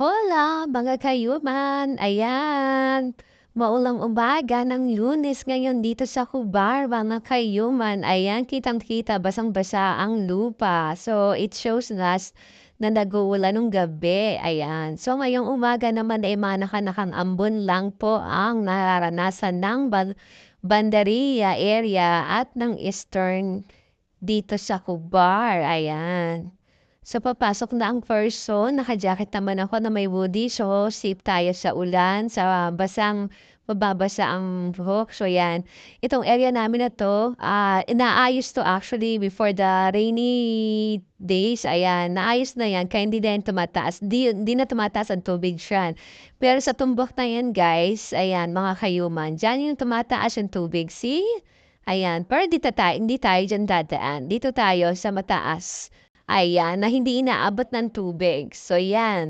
Hola mga kayuman! Ayan, maulang umaga ng Lunes ngayon dito sa Hubar mga kayuman. Ayan, kitang-kita basang-basa ang lupa. So, it shows us na nag-uulan nung gabi. Ayan. So, ngayong umaga naman ay manakanakang ambon lang po ang nararanasan ng ban Bandaria area at ng Eastern dito sa Hubar. Ayan. So, papasok na ang zone. Naka-jacket naman ako na may woody. So, safe tayo sa ulan, sa basang mababasa ang buhok. So, yan. Itong area namin na to, uh, inaayos to actually before the rainy days. Ayan, naayos na yan. Kaya hindi na yan tumataas. Di, di na tumataas ang tubig siya. Pero sa tumbok na yan, guys, ayan, mga kayuman, dyan yung tumataas yung tubig. See? Ayan, pero dito tayo, hindi tayo dyan dadaan. Dito tayo sa mataas. Ayan, na hindi inaabot ng tubig. So, yan.